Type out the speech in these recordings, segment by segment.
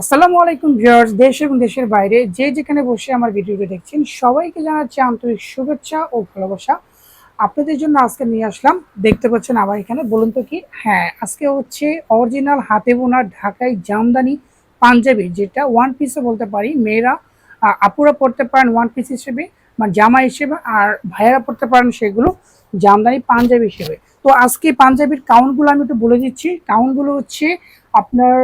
আসসালামু আলাইকুম ভিউয়ার্স, দেশ এবং দেশের বাইরে যে যেখানে বসে আমার ভিডিওটি দেখছেন, সবাইকে জানাচ্ছি আন্তরিক শুভেচ্ছা ও ভালোবাসা। আপনাদের জন্য আজকে নিয়ে আসলাম, দেখতে পাচ্ছেন আবার এখানে, বলুন তো কি? হ্যাঁ আজকে হচ্ছে অরিজিনাল হাতে বোনা ঢাকাই জামদানি পাঞ্জাবি, যেটা ওয়ান পিসও বলতে পারি। মেয়েরা আপুরা পড়তে পারেন ওয়ান পিস হিসেবে মানে জামা হিসেবে, আর ভাইয়েরা পড়তে পারেন সেগুলো জামদানি পাঞ্জাবি হিসেবে। তো আজকে পাঞ্জাবির কাউন্টগুলো আমি একটু বলে দিচ্ছি। কাউন্টগুলো হচ্ছে আপনার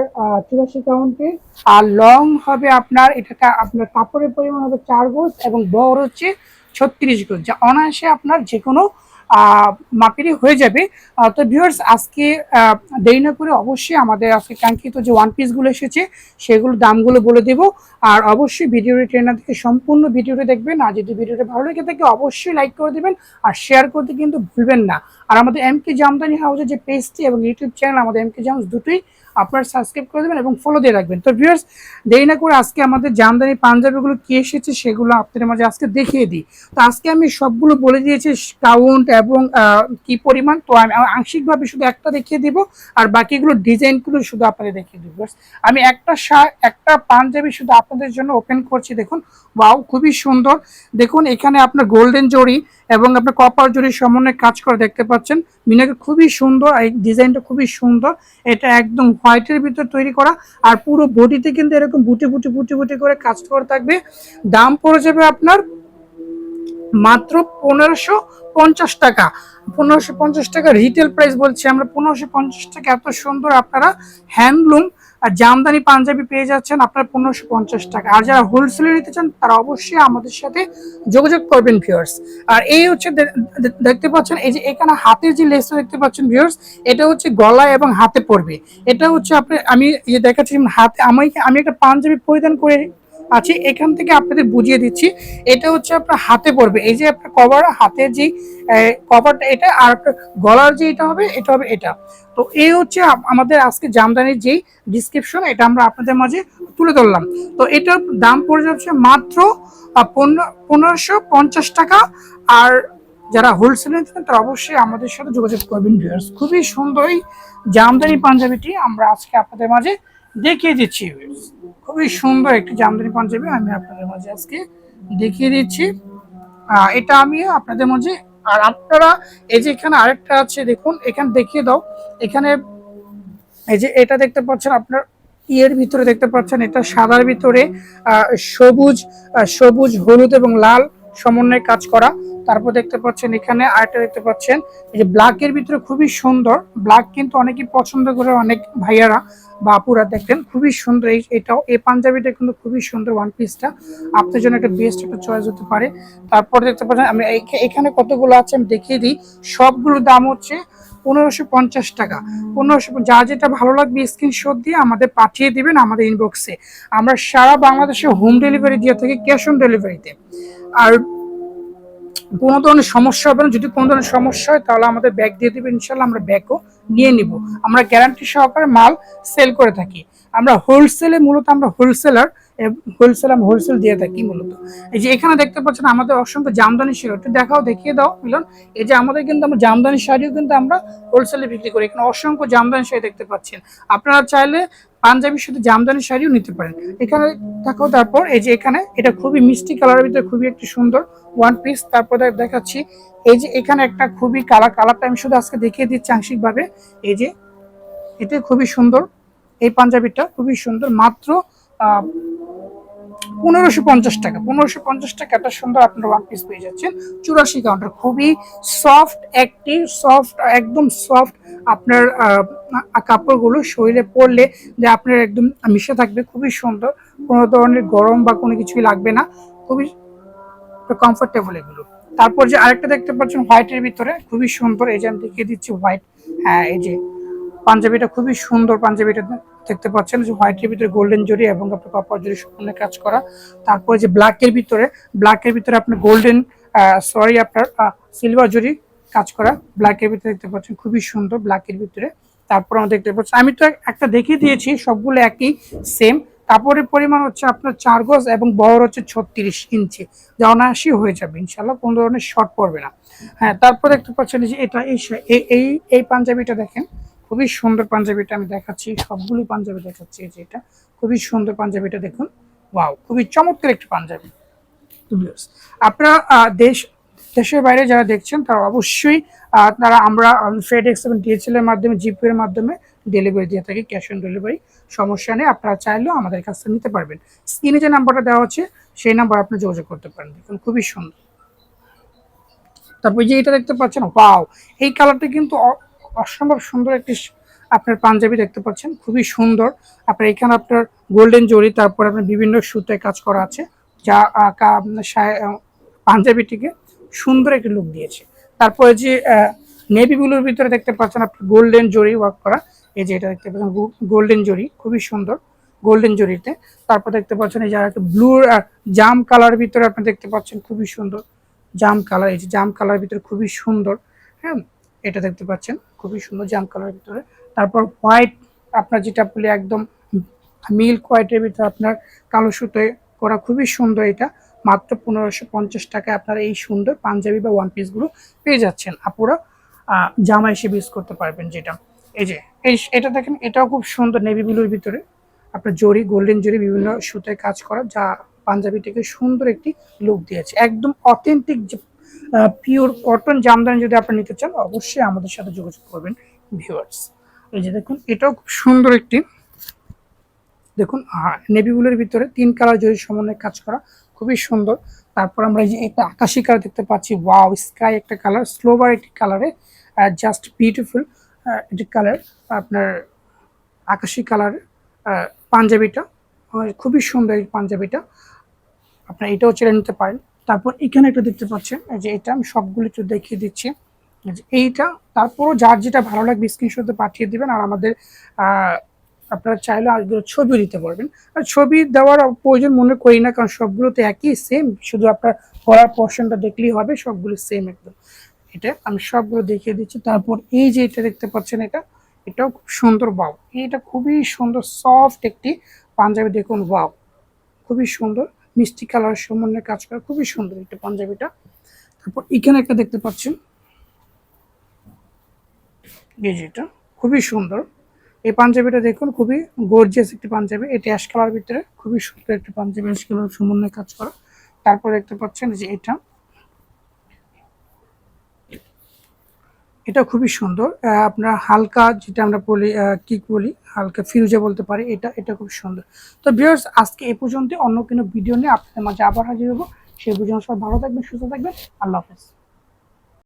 চুরাশি কাউন্টে আর লং হবে আপনার এটা আপনার কাপড়ের পরিমাণ হবে চার গোজ এবং বড় হচ্ছে ছত্রিশ গোজ। যা অনায়াসে আপনার যে কোনো মাপেরই হয়ে যাবে। তো ভিউয়ার্স আজকে দেরি না করে অবশ্যই আমাদের আজকে কাঙ্ক্ষিত যে ওয়ান পিসগুলো এসেছে সেগুলো দামগুলো বলে দেবো। আর অবশ্যই ভিডিওটি ট্রেনার থেকে সম্পূর্ণ ভিডিওটি দেখবেন। আর যদি ভিডিওটি ভালো লেগে থাকে, অবশ্যই লাইক করে দেবেন আর শেয়ার করতে কিন্তু ভুলবেন না। আর আমাদের এম কে জামদানি হাউসের যে পেজটি এবং ইউটিউব চ্যানেল আমাদের এম কে জামস দুটোই আপনারা সাবস্ক্রাইব করে দেবেন এবং ফলো দিয়ে রাখবেন। তো ভিউয়ার্স দেরি না করে আজকে আমাদের জামদানি পাঞ্জাবিগুলো কী এসেছে, সেগুলো আপনাদের মাঝে আজকে দেখিয়ে দিই। তো আজকে আমি সবগুলো বলে দিয়েছি কাউন্ট এবং কি পরিমাণ, তো আমি আংশিকভাবে শুধু একটা দেখিয়ে দিব, আর বাকিগুলো ডিজাইনগুলো শুধু আপনাদের দেখিয়ে দিব। আমি একটা শা- একটা পাঞ্জাবি শুধু আপনাদের জন্য ওপেন করছি, দেখুন। ওয়াও খুবই সুন্দর। দেখুন, এখানে আপনার গোল্ডেন জড়ি এবং আপনার কপার জড়ির সমন্বয়ে কাজ করে দেখতে পাচ্ছেন। মিনাকে খুবই সুন্দর, এই ডিজাইনটা খুবই সুন্দর। এটা একদম হোয়াইটের ভিতর তৈরি করা, আর পুরো বডিতে কিন্তু এরকম বুটি বুটি বুটি বুটি করে কাজ করে থাকবে। দাম পড়ে যাবে আপনার মাত্র পনেরোশো পঞ্চাশ টাকা। পনেরোশো পঞ্চাশ টাকা রিটেল প্রাইস বলছি আমরা। পনেরোশো পঞ্চাশ টাকা এত সুন্দর আপনারা হ্যান্ডলুম আর জামদানি পাঞ্জাবি পেয়ে যাচ্ছেন আপনার পনেরোশো পঞ্চাশ টাকা। আর যারা হোলসেলে নিতে চান, তারা অবশ্যই আমাদের সাথে যোগাযোগ করবেন ভিউয়ার্স আর এই হচ্ছে দেখতে পাচ্ছেন, এই যে এখানে হাতের যে লেসটা দেখতে পাচ্ছেন ভিউয়ার্স এটা হচ্ছে গলায় এবং হাতে পড়বে। এটা হচ্ছে আপনি আমি দেখাচ্ছি, হাতে আমি আমি একটা পাঞ্জাবি পরিধান করে আছি, এখান থেকে আপনাদের বুঝিয়ে দিচ্ছি। এটা হচ্ছে আপনার হাতে পড়বে। এই যে আপনার কভার হাতের যে কভারটা এটা, আর গলার যে এটা হবে এটা হবে এটা। তো এই হচ্ছে আমাদের আজকে জামদানির যেই ডিসক্রিপশন এটা আমরা আপনাদের মাঝে তুলে ধরলাম। তো এটার দাম পড়ে যাচ্ছে মাত্র পনেরো- পনেরোশো পঞ্চাশ টাকা। আর যারা হোলসেলে নিতেন তারা অবশ্যই আমাদের সাথে যোগাযোগ করবেন ভিউয়ার্স খুবই সুন্দর এই জামদানি পাঞ্জাবিটি আমরা আজকে আপনাদের মাঝে দেখিয়ে দিচ্ছি। খুবই সুন্দর একটি জামদানি পাঞ্জাবি আমি আপনাদের মাঝে আজকে দেখিয়ে দিচ্ছি। এটা আমি আপনাদের মাঝে, আর আপনারা এই যে এখানে আরেকটা আছে, দেখুন, এখানে দেখিয়ে দাও। এখানে এই যে এটা দেখতে পাচ্ছেন আপনার, ইয়ের ভিতরে দেখতে পাচ্ছেন, এটা সাদার ভিতরে সবুজ সবুজ, হলুদ এবং লাল সমন্বয়ে কাজ করা। তারপর দেখতে পাচ্ছেন এখানে আরেকটা দেখতে পাচ্ছেন, এই যে ব্ল্যাকের ভিতরে খুবই সুন্দর। ব্ল্যাক কিন্তু অনেকেই পছন্দ করে, অনেক ভাইয়ারা। বা আপুরা দেখেন, খুবই সুন্দর। এই এটাও এই পাঞ্জাবিটা কিন্তু খুবই সুন্দর ওয়ান পিসটা আপনার জন্য একটা বেস্ট একটা চয়েস হতে পারে। তারপর দেখতে পাচ্ছেন, আমি এখানে কতগুলো আছে আমি দেখিয়ে দিই। সবগুলোর দাম হচ্ছে পনেরোশো পঞ্চাশ টাকা। পনেরোশো যা যেটা ভালো লাগবে স্ক্রিনশট দিয়ে আমাদের পাঠিয়ে দিবেন আমাদের ইনবক্সে আমরা সারা বাংলাদেশে হোম ডেলিভারি দিয়ে থাকি ক্যাশ অন ডেলিভারিতে আর কোনো ধরনের সমস্যা হবে না। যদি কোনো ধরনের সমস্যা হয়, তাহলে আমাদের ব্যাগ দিয়ে দেবে, ইনশাল্লাহ আমরা ব্যাগও নিয়ে নিব। আমরা গ্যারান্টি সহকারে মাল সেল করে থাকি। আমরা হোলসেলে মূলত আমরা হোলসেলার হোলসেল আমরা হোলসেল দিয়ে থাকি মূলত। এই যে এখানে দেখতে পাচ্ছেন আমাদের অসংখ্য জামদানি শাড়ি, একটু দেখাও, দেখিয়ে দাও, মিলন। এই যে আমাদের কিন্তু আমরা জামদানি শাড়িও কিন্তু আমরা হোলসেলে বিক্রি করি। এখানে অসংখ্য জামদানি শাড়ি দেখতে পাচ্ছেন। আপনারা চাইলে পাঞ্জাবির সাথে জামদানি শাড়িও নিতে পারেন। এখানে দেখো, তারপর এই যে এখানে, এটা খুবই মিষ্টি কালারের ভিতরে খুবই একটি সুন্দর ওয়ান পিস তারপর দেখাচ্ছি, এই যে এখানে একটা খুবই কালার কালারটা আমি শুধু আজকে দেখিয়ে দিচ্ছি আংশিকভাবে। এই যে, এটা খুবই সুন্দর, এই পাঞ্জাবিটা খুবই সুন্দর। মাত্র পনেরোশো পঞ্চাশ টাকা। পনেরোশো পঞ্চাশ টাকা একটা সুন্দর আপনারা ওয়ান পিস পেয়ে যাচ্ছেন। চুরাশি কাউন্টার খুবই সফট অ্যাক্টিভ সফট একদম সফট আপনার কাপড়গুলো শরীরে পরলে যে আপনার একদম মিশে থাকবে, খুবই সুন্দর। কোনো ধরনের গরম বা কোনো কিছুই লাগবে না। খুবই কমফোর্টেবল এগুলো। তারপর যে আরেকটা দেখতে পাচ্ছেন হোয়াইটের ভিতরে, খুবই সুন্দর। এই যে আমি দেখিয়ে দিচ্ছি হোয়াইট হ্যাঁ এই যে পাঞ্জাবিটা খুবই সুন্দর পাঞ্জাবিটা। দেখতে পাচ্ছেন যে হোয়াইটের ভিতরে গোল্ডেন জরি এবং আপনার কপার জরি সম্পূর্ণ কাজ করা। তারপরে যে ব্ল্যাকের ভিতরে ব্ল্যাকের ভিতরে আপনার গোল্ডেন সরি আপনার সিলভার জরি কাজ করা। ব্ল্যাকের ভিতরে দেখতে পাচ্ছেন খুবই সুন্দর ব্ল্যাকের ভিতরে। তারপর আমরা দেখতে পাচ্ছি, আমি তো একটা দেখিয়ে দিয়েছি, সবগুলো একই সেম কাপড়ের পরিমাণ হচ্ছে আপনার চার গজ এবং বহর হচ্ছে ছত্রিশ ইঞ্চি। যা অনায়াসই হয়ে যাবে ইনশাল্লাহ কোনো ধরনের শর্ট পড়বে না। হ্যাঁ তারপর দেখতে পাচ্ছেন যে এটা এই- এই এই পাঞ্জাবিটা দেখেন। খুবই সুন্দর পাঞ্জাবিটা আমি দেখাচ্ছি, সবগুলো পাঞ্জাবি দেখাচ্ছি যে এটা। খুবই সুন্দর পাঞ্জাবিটা দেখুন। ওয়াও, খুবই চমৎকার একটি পাঞ্জাবি। আপনারা দেশ, দেশের বাইরে যারা দেখছেন, তারা অবশ্যই তারা আমরা ফেডেক্স এবং ডিএচএল এর মাধ্যমে জিপে এর মাধ্যমে ডেলিভারি দিয়ে থাকি ক্যাশ অন ডেলিভারি সমস্যা নেই, আপনারা চাইলেও আমাদের কাছ থেকে নিতে পারবেন। স্ক্রিনে যে নাম্বারটা দেওয়া হচ্ছে, সেই নাম্বার আপনি যোগাযোগ করতে পারেন। দেখুন, খুবই সুন্দর। তারপর যে এটা দেখতে পাচ্ছেন, ওয়াও, এই কালারটা কিন্তু অসম্ভব সুন্দর একটি আপনার পাঞ্জাবি দেখতে পাচ্ছেন, খুবই সুন্দর। আপনার এখানে আপনার গোল্ডেন জরি, তারপর আপনার বিভিন্ন সুতায় কাজ করা আছে, যা পাঞ্জাবিটিকে সুন্দর একটি লুক দিয়েছে। তারপরে যে নেভি ব্লুর ভিতরে দেখতে পাচ্ছেন আপনি গোল্ডেন জরি ওয়ার্ক করা, এই যে এটা দেখতে পাচ্ছেন গোল্ডেন জরি, খুবই সুন্দর, গোল্ডেন জরিতে। তারপর দেখতে পাচ্ছেন এই যে একটা ব্লু জাম কালার ভিতরে আপনি দেখতে পাচ্ছেন, খুবই সুন্দর, জাম কালার এই যে জাম কালার ভিতরে খুবই সুন্দর হ্যাঁ এটা দেখতে পাচ্ছেন। খুবই সুন্দর জাম কালার ভিতরে। তারপর হোয়াইট আপনার যেটা বলে একদম মিল্ক হোয়াইটের ভিতরে আপনার কালো সুতোয় করা খুবই সুন্দর এটা। মাত্র পনেরোশো পঞ্চাশ টাকায় আপনারা এই সুন্দর পাঞ্জাবি বা ওয়ান পিসগুলো পেয়ে যাচ্ছেন। আপুরা জামা হিসেবে ইউজ করতে পারবেন যেটা। এই যে, এই এটা দেখেন, এটাও খুব সুন্দর নেভি ব্লুর ভিতরে। আপনার জরি গোল্ডেন জরি বিভিন্ন সুতায় কাজ করা, যা পাঞ্জাবিটিকে সুন্দর একটি লুক দিয়েছে। একদম অথেন্টিক যে পিওর কটন জামদানি যদি আপনি নিতে চান, অবশ্যই আমাদের সাথে যোগাযোগ করবেন ভিউয়ার্স এই যে দেখুন, এটাও খুব সুন্দর একটি, দেখুন নেভি নেভিগুলোর ভিতরে তিন কালার জরি সমন্বয়ে কাজ করা, খুবই সুন্দর। তারপর আমরা এই যে একটা আকাশি কালার দেখতে পাচ্ছি ওয়াও স্কাই একটা কালার স্লোবার একটি কালারে জাস্ট বিউটিফুল একটি কালার, আপনার আকাশি কালার পাঞ্জাবিটা খুবই সুন্দর এই পাঞ্জাবিটা। আপনার এটাও চেলে নিতে পারেন। তারপর এখানে একটা দেখতে পাচ্ছেন যে এটা আমি সবগুলো একটু দেখিয়ে দিচ্ছি। এইটা, তারপরও যার যেটা ভালো লাগবে স্ক্রিনশটে পাঠিয়ে দিবেন আর আমাদের আপনারা চাইলে আজগুলো ছবি দিতে পারবেন। আর ছবি দেওয়ার প্রয়োজন মনে করি না, কারণ সবগুলো তো একই সেম শুধু আপনার পড়ার পোর্শনটা দেখলেই হবে, সবগুলো সেম একদম। এটা আমি সবগুলো দেখিয়ে দিচ্ছি। তারপর এই যে এটা দেখতে পাচ্ছেন এটা, এটাও খুব সুন্দর বাউ এটা খুবই সুন্দর সফট একটি পাঞ্জাবি দেখুন বাউ খুবই সুন্দর। মিষ্টি কালার সমন্বয়ে কাজ করা, খুবই সুন্দর একটা পাঞ্জাবিটা। তারপর এখানে একটা দেখতে পাচ্ছেন। এই খুবই সুন্দর। এই পাঞ্জাবিটা দেখুন, খুবই গর্জিয়াস একটি পাঞ্জাবি। এটা অ্যাশ কালার ভিতরে খুবই সুন্দর একটি পাঞ্জাবি অ্যাশ কালার সমন্বয়ে কাজ করা। তারপর দেখতে পাচ্ছেন যে এটা এটা খুবই সুন্দর। আপনার হালকা যেটা আমরা বলি কিক বলি, হালকা ফিরুজা বলতে পারি, এটা এটা খুব সুন্দর। তো ভিউয়ার্স আজকে এ পর্যন্ত অন্য কোনো ভিডিও নিয়ে আপনাদের মাঝে আবার হাজির হব। সেই পর্যন্ত সব ভালো থাকবেন, সুস্থ থাকবেন। আল্লাহ হাফেজ।